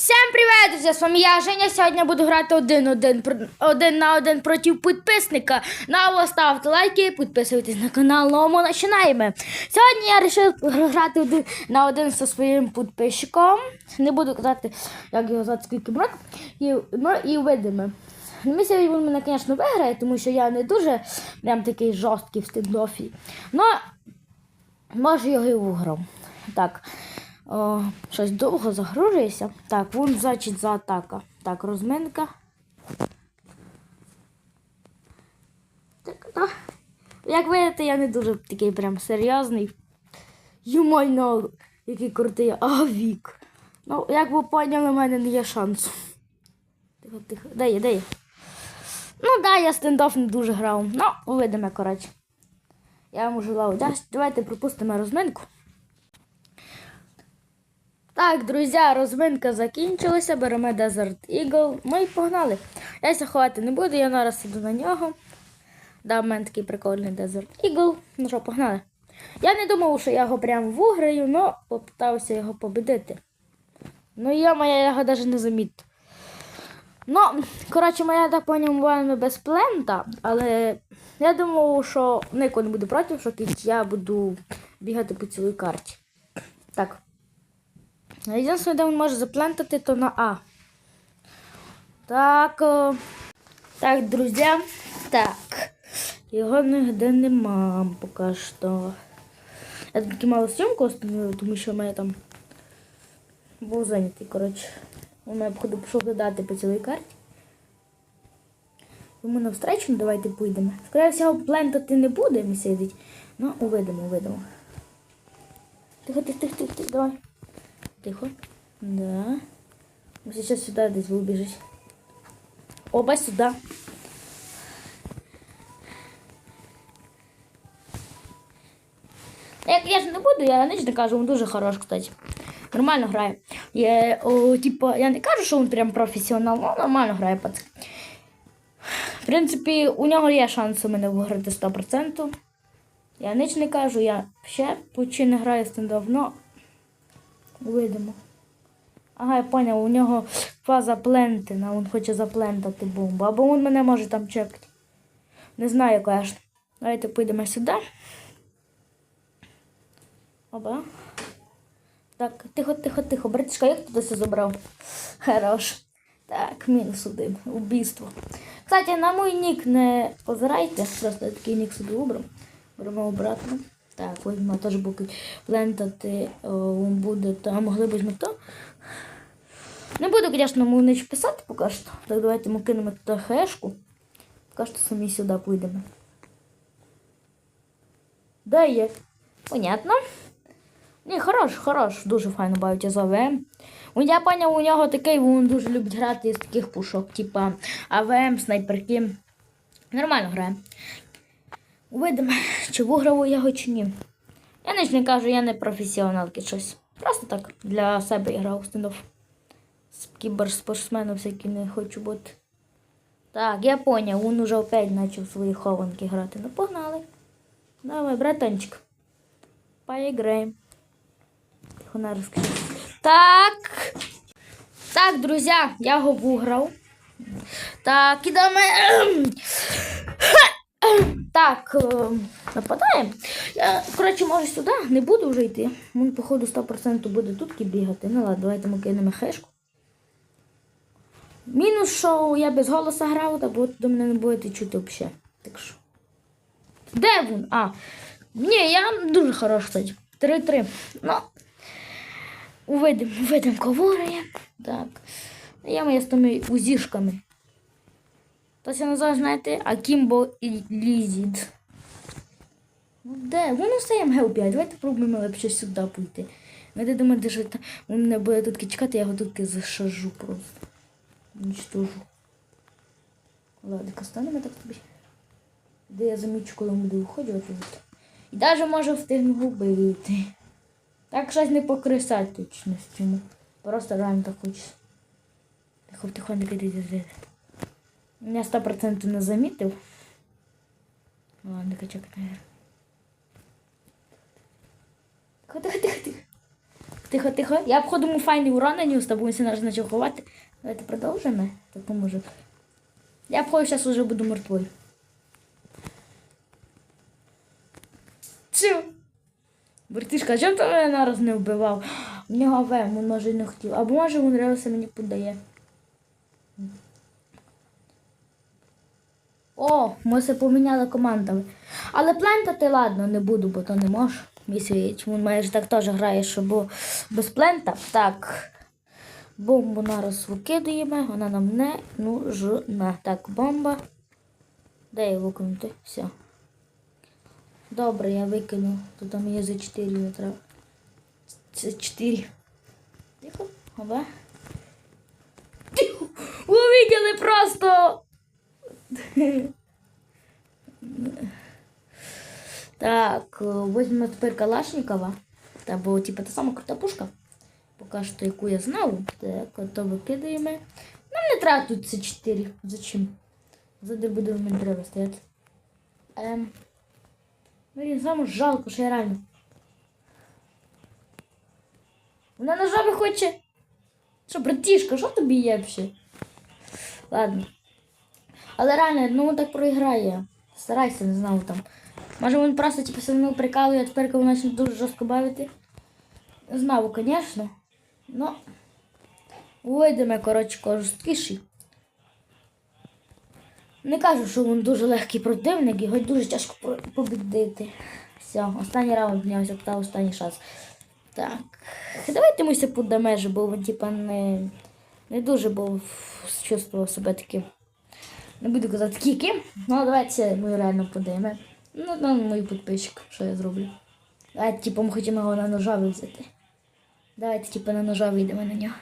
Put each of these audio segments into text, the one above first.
Всім привіт, друзі! З вами я Женя. Сьогодні буду грати один-один один на один проти підписника. На вас ставте лайки, підписуйтесь на канал, ну а ми починаємо. Сьогодні я вирішив грати один на один зі своїм підписчиком. Не буду казати, як його звати, скільки брак. І, ну, і видимо. Ми сьогодні він мене, звісно, виграє, тому що я не дуже прям такий жорсткий в стендофі. Ну, може його і виграв. Так. О, щось довго загружується. Так, вон значить за атака. Так, розминка. Так, ну, як видите, я не дуже такий прям серйозний. Юмойно, який крутий авік. Ну, як ви поняли, у мене не є шансу. Тихо, тихо. Де є, де є? Ну, да, я стендоф не дуже грав. Ну, увидимо, коротше. Я вам желаю удачі. Давайте пропустимо розминку. Так, друзі, розминка закінчилася. Беремо Desert Eagle. Ми й погнали. Я ся ховати не буду, я зараз іду на нього. Да, мене такий прикольний Desert Eagle. Ну що, погнали. Я не думав, що я його прям виграю, але попитався його победити. Ну, я моя його навіть не замітив. Ну, коротше, моя так поняла без плента, але я думав, що Нико не буде проти, що я буду бігати по цілій карті. Так. Єдине, де він може заплентати, то на А. Так. Так, друзі. Так. Його ніде нема поки що. Я таки мало зйомку остановила, тому що в мене там був зайнятий, коротше. У мене походу пішов додати по цілій карті. Йому навстречу, ну, давайте поїдемо. Скоріше всього, плентати не буде, не сидить. Ну, увидимо, увидимо. Тихо, тихо, тихо, тихо, давай. Тихо. Да. Сейчас сюда десь выбежать. Оба сюда. Я, ж не буду, я ніч не кажу, він дуже хорош, кстати. Нормально грає. Я, о, типу, я не кажу, що він прям професіонал, але нормально грає пацан. В принципі, у нього є шанс у мене виграти 100%. Я ніч не кажу, я ще почти не граю з цим давно. Видимо. Ага, я поняв, у нього фаза плентина, він хоче заплентати бомбу. Або він мене може там чекати. Не знаю, конечно. Давайте поїдемо сюди. Оба. Так, тихо, тихо, тихо. Братишка, як ти все забрав? Хорош. Так, мінус один. Убійство. Кстати, на мій нік не позирайте. Просто я такий нік собі вибрав. Беремо обратно. Так, ось ми теж буки плентати, він буде там, могли б ми то. Не буду, звісно, му ніч писати поки що. Так давайте ми кинемо туди хешку. Поки що самі сюди поїдемо. Де є? Понятно. Ні, хорош, хорош, дуже файно бавить АВМ. Я поняв, у нього такий, він дуже любить грати з таких пушок, типа АВМ, снайперки. Нормально грає. Увидимо, чи виграв я його, чи ні. Я не кажу, я не професіоналки щось. Просто так для себе грав стендов. З кіберспортсменом всякі не хочу бути. Так, я поняв, він уже опять почав свої хованки грати. Ну погнали. Давай, братанчик. Поіграємо. Розкажу. Так. Так, друзі, я його виграв. Так, ідемо. Так, е, нападаємо. Я, коротше, може сюди, не буду вже йти. Він, походу, 100% буде тут бігати. Ну ладно, давайте ми кинемо хешку. Мінус, що я без голоса грав, от до мене не будете чути взагалі. Так що. Де він? А. Ні, я дуже хорош, кстати. 3-3. Ну. Увидим, увидим, кого грає. Так. Я моя з тими узішками. То це називає, знаєте, Акімбо Лізід. Ну де? Воно все МГ5. Давайте пробуємо лепше сюди пойти. Ти думаєте, що він мене буде тут чекати, я його тут зашажу просто. Уничтожу. Ладно, станемо так тобі. Де я замічу, коли виходити. От. І навіть може встигну вбити. Так щось не покрисати точно з цьому. Просто реально так хочеться. Тихо, іди, іди, іди. Я 100% не замітив. Ладно, качок, наверное. Тихо, тихо, тихо, тихо. Тихо, тихо. Я обходу йому файний урон нанес, та будемо зараз почав ховати. Давайте продовжимо. Так поможе. Я обходу зараз вже буду мертвою. Чу. Братишка, чому ти мене нараз не вбивав? У нього він може не хотів. Або може він реально мені подає. О, ми все поміняли командами. Але плентати, ладно, не буду, бо то не можу. Якщо чому майже так теж грає, що бо без плента. Так. Бомбу нараз викидаємо, вона нам не нужна. Так, бомба. Де її викинути? Все. Добре, я викину. Тут є за 4 не треба. Це 4. Тихо, оба. Тихо! Ви виділи просто! Так, візьмемо тепер Калашникова. Та бо типу та сама крута пушка. Поки що яку я знав. Так, то викидаємо. Нам не треба тут це 4. Зачем? Зади буде в мене треба стояти. Ем. Блін, саме жалко, що я реально. Вона на жабі хоче. Що, братішка, що тобі є взагалі? Ладно. Але реально, ну так проіграє. Старайся, не знаю там. Може він просто типу все прикалує, а тепер коли почне дуже жорстко бавити. Не знаю, звісно. Ну. Вийдемо, коротше, жорсткіший. Не кажу, що він дуже легкий противник, його дуже тяжко побідити. Все, останній раунд нього та останній шанс. Так. Давайте ми під дамежі, бо він типа не, не дуже був чувствував себе таким. Не буду казати кіки, ну давайте ми реально подаємо. Ну, на мій підписчик, що я зроблю. Давайте, типу, ми хочемо його на ножа взяти. Давайте, типу, на ножа вийдемо на нього.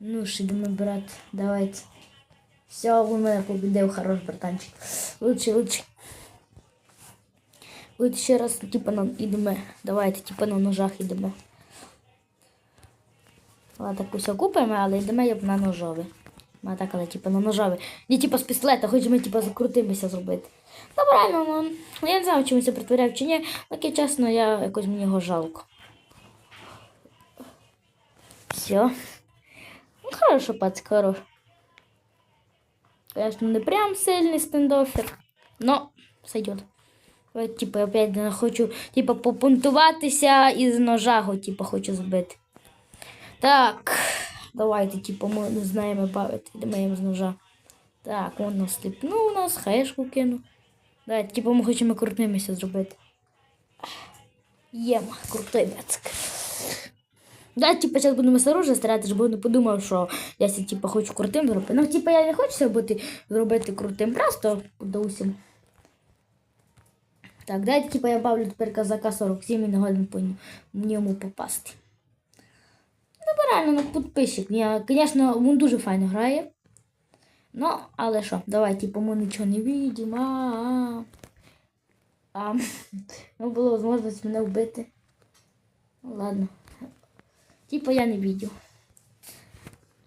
Ну ж, йдемо, брат, давайте. Все, ви мене побідив, хорош, братанчик. Лучше, лучше. От ще раз, типу, на ідемо. Давайте, типу, на ножах йдемо. Ладно, так усе купимо, але йдемо як на ножові. А так, але типу на ножові. Не типу з пістолета, хочемо типу закрутимося зробити. Ну, правильно, ну, я не знаю, він це притворяв чи ні, таке чесно, я якось мені його жалко. Все. Ну, хорошо, пацик, хорош. Конечно, не прям сильный стендофер, но сойдет. От, типу, опять не хочу, типу, попунтуватися і з ножа типу, хочу збити. Так, давайте, типу, ми не знаємо бавити, йдемо з ножа. Так, он нас сліпнув нас, хаєшку кинув. Давайте, типу, ми хочемо крутимося зробити. Єма, крутий бецик. Да, типу, зараз будемо осторожно старатися, бо не подумав, що я ся, типу, хочу крутим зробити. Ну, типу, я не хочу бути, зробити крутим, просто подався. Так, дайте, типу, я бавлю тепер казака 47 і не годен по ньому попасти. Ну, бо реально, ну, підписчик. Я, звісно, він дуже файно грає. Ну, але що, давай, типу, ми нічого не бачимо. А, ну, було можливість мене вбити. Ну, ладно. Типа я не видел.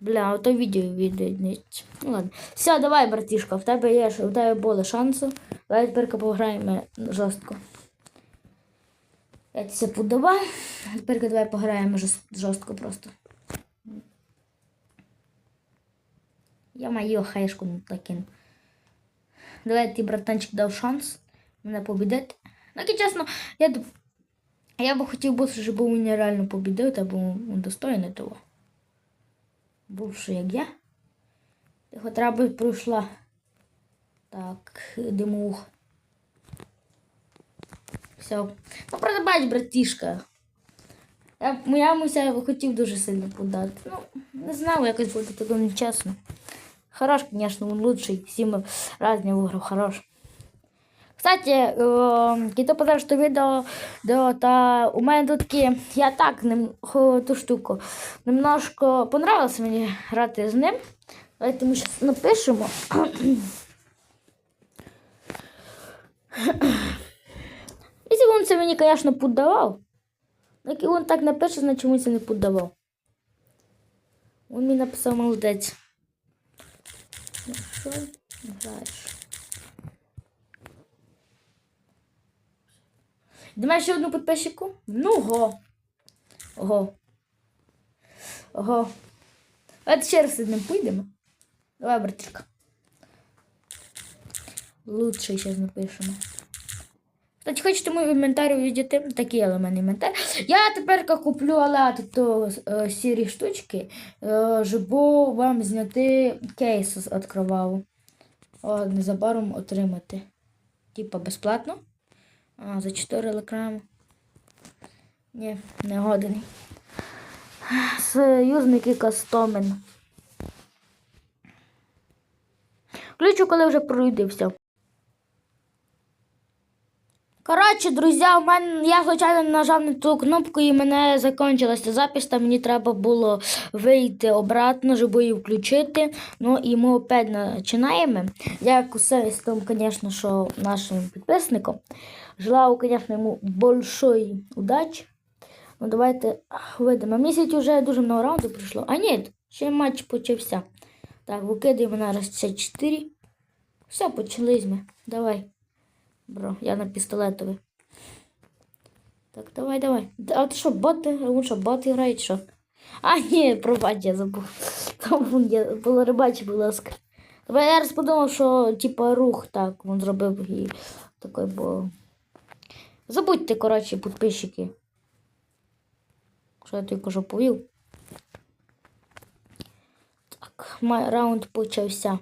Бля, ото відео відеють. Ну ладно. Все, давай, братішка, в тебе є, у тебе були шанси. Давай тепер пограємо жорстко. Це подавав. Тепер давай пограємо жорст- жорстко просто. Я мою хаєшку не такину. Давай ти, братанчик, дав шанс мене побідити. Ну, і чесно, я, я би хотів бути, щоб він реально побідив, та був достойний того. Бувши як я. Його треба би пройшла. Так, димух. Все. Ну, правда, бач, братішка. Я, я муся хотів дуже сильно подати. Ну, не знав, якось буде таке нечесно. Хорош, звісно, він лучший. Всім разні виграв, хорош. Кстати, кіто подав, що відео, де, та у мене тут такі, я так хо- ту штуку. Немножко понравилось мені грати з ним. Давайте ми зараз напишемо. Якщо він це мені, звісно, подавав. Як він так напише, значить це не подавав. Він мені написав молодець. Ну, Що граєш? Думаєш ще одну підписчику? Ну го. Ого. Ого. Давайте ще раз з ним поїдемо. Давай, братишка. Лучше зараз напишемо. Кстати, хочете мою інвентар увидіти? Такий але в мене інвентар. Я тепер куплю але тут е, сірі штучки, е, щоб вам зняти кейс з відкривав. О, незабаром отримати. Типа безплатно. А, за 4 елекрами. Ні, не годний. Союзники Кастомен. Включу, коли вже пройде все. Коротше, друзі, у мене я звичайно нажав на ту кнопку і мене закінчилася запись, та мені треба було вийти обратно, щоб її включити. Ну і ми опять починаємо. Як усе з тим, звісно, що нашим підписникам. Желаю, звісно, йому большої удачі. Ну, давайте видимо. Місяць вже дуже много раундів пройшло. А ні, ще матч почався. Так, викидаємо на раз 64. Все, почались ми. Давай. Бро, я на пістолетовий. Так, давай, давай. А ти що, боти? Він що, боти грають, що? А, ні, пробач, я забув. Там я було рибачі, будь ласка. Давай я раз подумав, що типа рух так він зробив і такий, бо. Забудьте, коротше, підписчики. Що я тільки що повів. Так, май раунд почався.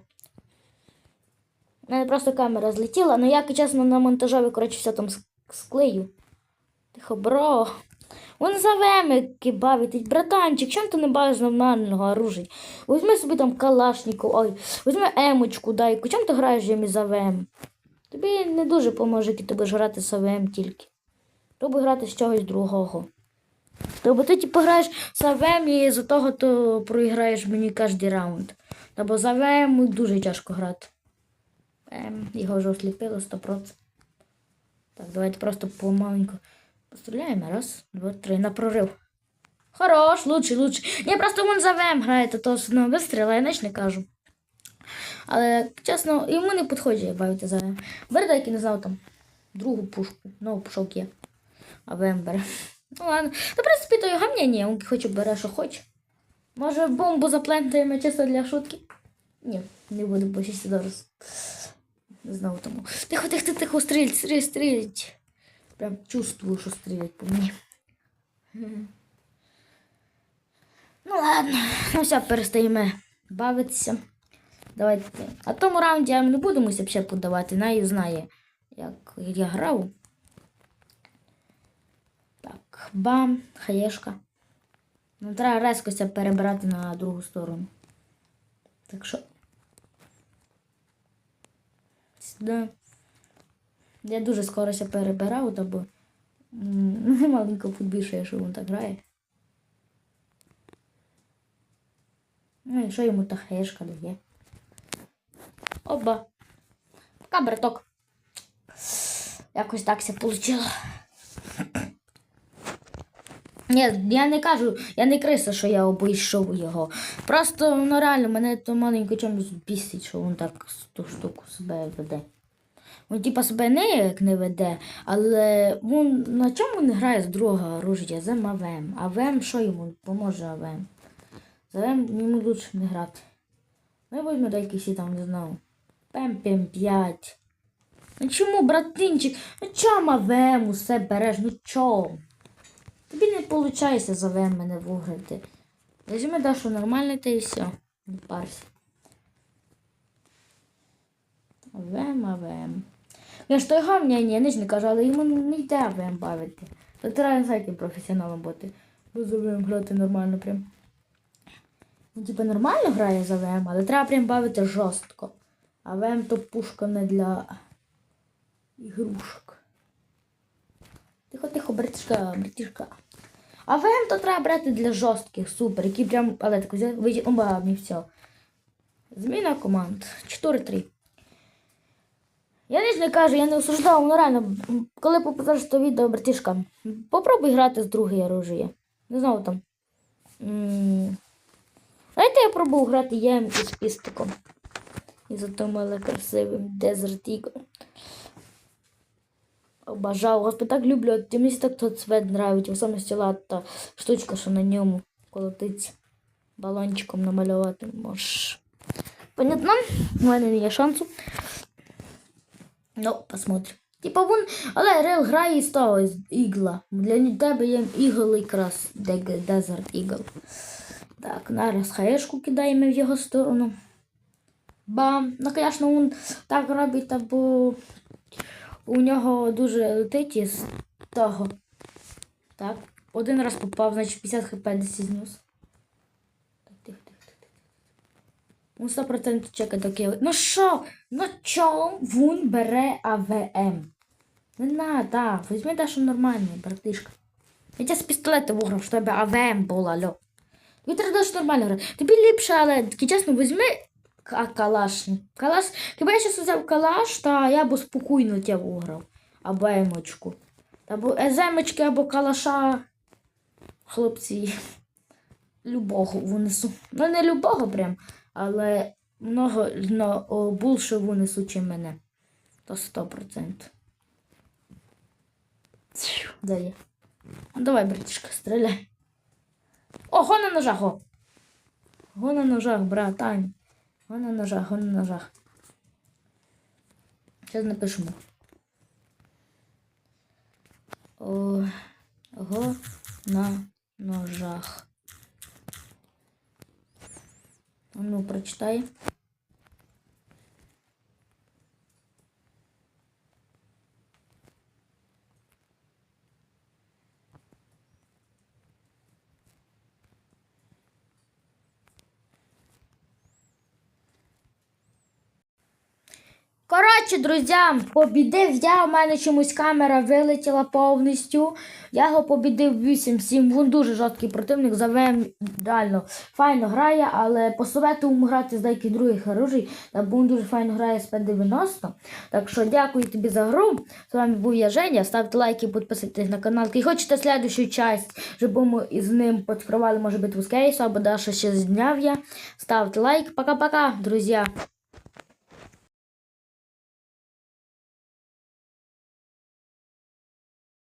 У мене просто камера злетіла, але я, чесно, на монтажові, коротше, все там склею. Тихо, бро. Вон за вемики бавитись, братанчик, чим ти не бавиш нормального оружия? Візьми собі там калашнику, ой, візьми емочку, дай. Чим ти граєш їм за ВМ? Тобі не дуже поможе, ти будеш грати з АВМ тільки. Тобі грати з чогось другого. Тобто ти типу граєш з АВМ і за того то проіграєш мені кожен раунд. Та бо з АВМ дуже тяжко грати. Ем, його вже осліпило 100%. Так, давайте просто помаленьку постріляємо. Раз, два, три. На прорив. Хорош, лучший, лучший. Ні, просто він за ВМ грає, то ну, вистріла, я не кажу. Але, чесно, йому не підходить бавити за ВМ. Бери деякий, не знаю, там, другу пушку. Ну, пушок є. А ВМ бере. Ну ладно. Та, в принципі, то його мнення, він хоче бере, що хоче. Може, бомбу заплентаємо чисто для шутки? Ні, не буду, бо ще зараз. Знову тому. Тихо, тихо, тихо, стрілять, стрілять, стрілять. Прям чувствую, що стрілять по мені. Ну ладно, ну все, перестаємо бавитися. Давайте. А тому раунді я не буду ще подавати, нею знає, як я грав. Так, бам, хаєшка. Ну, треба резкося перебирати на другу сторону. Так що. Сюди. Я дуже скоро ся перебирав, та бо маленько футбільше, що він так грає. Ну і що йому та хаєшка дає? Оба. Пока, браток. Якось так все вийшло. Ні, я не кажу, я не криса, що я обійшов його. Просто ну реально мене то маленько чомусь бісить, що він так ту штуку себе веде. Він типа себе не як не веде, але він на чому не грає з другого оружия, за АВМ. АВМ що йому поможе АВМ? За АВМ йому лучше не грати. Ну, візьму до якийсь там, не знаю. Пем-пем 5. Ну чому, братинчик? Ну чому АВМ усе береш? Ну чому? Тобі не виходить за ВМ мене виграти. Візьми Дашу нормально та і все. Не парся. АВМ, АВМ. Я ж той гавня, ні, не ж не кажу, але йому не йде АВМ бавити. Так треба з яким професіоналом бути. Бо за ВМ грати нормально прям. Ну, типу, нормально грає за ВМ, але треба прям бавити жорстко. А ВМ то пушка не для ігрушок. Тихо, тихо, братишка, братишка. А ВМ то треба брати для жорстких, супер, які прям, але так взяв, вийде, і все. Зміна команд. 4-3. Я ніч не кажу, я не осуждав, ну реально, коли попадеш то відео, братишка, попробуй грати з другої оружия. Не знаю там. Знаєте, я пробував грати єм із пістиком. І затомили красивим дезертіком. Обожав, господи, так люблю. От Мені так тот цвет нравить, особливо та штучка, що на ньому колотиться. балончиком намалювати можеш. Понятно? У мене не є шансу. Ну, посмотрим. Типа вон, але Рел грає з того, з ігла. Для тебе є ігл якраз, Desert Eagle. Так, зараз хаєшку кидаємо в його сторону. Бам! Ну, звісно, він так робить, бо у нього дуже летить із того. Так. Один раз попав, значить 50 хп десь тихо. Ну, 100% чекай таке. Ну що? Ну чо він бере АВМ? Не надо, візьми дещо нормальне, братишка. Я тебе з пістолета виграв, щоб АВМ було, алло. Тобі треба дещо нормально грати. Тобі ліпше, але таки чесно, візьми К- калаш. Калаш. Якби я зараз взяв калаш, то я б спокійно тебе виграв. Або емочку. Або емочки, або калаша. Хлопці. Любого винесу. Ну, не любого прям, але много но, о, більше винесу, чим мене. То 100%. Цю, Де? Ну, давай, братішка, стріляй. О, го на ножах, го. Го на ножах, братань. Го на ножах, го на ножах. Зараз напишемо. О, го на ножах. Ну, прочитай. Коротше, друзі, побідив я, у мене чомусь камера вилетіла повністю. Я його побідив 8-7. Він дуже жорсткий противник, за ВМ реально файно грає, але посоветую грати з деяких других оружій, бо він дуже файно грає з П-90. Так що дякую тобі за гру. З вами був я Женя. Ставте лайки, підписуйтесь на канал. І хочете слідущу часть, щоб ми із ним відкривали, може битву з кейсу, або Даша ще зняв я. Ставте лайк. Пока-пока, друзі.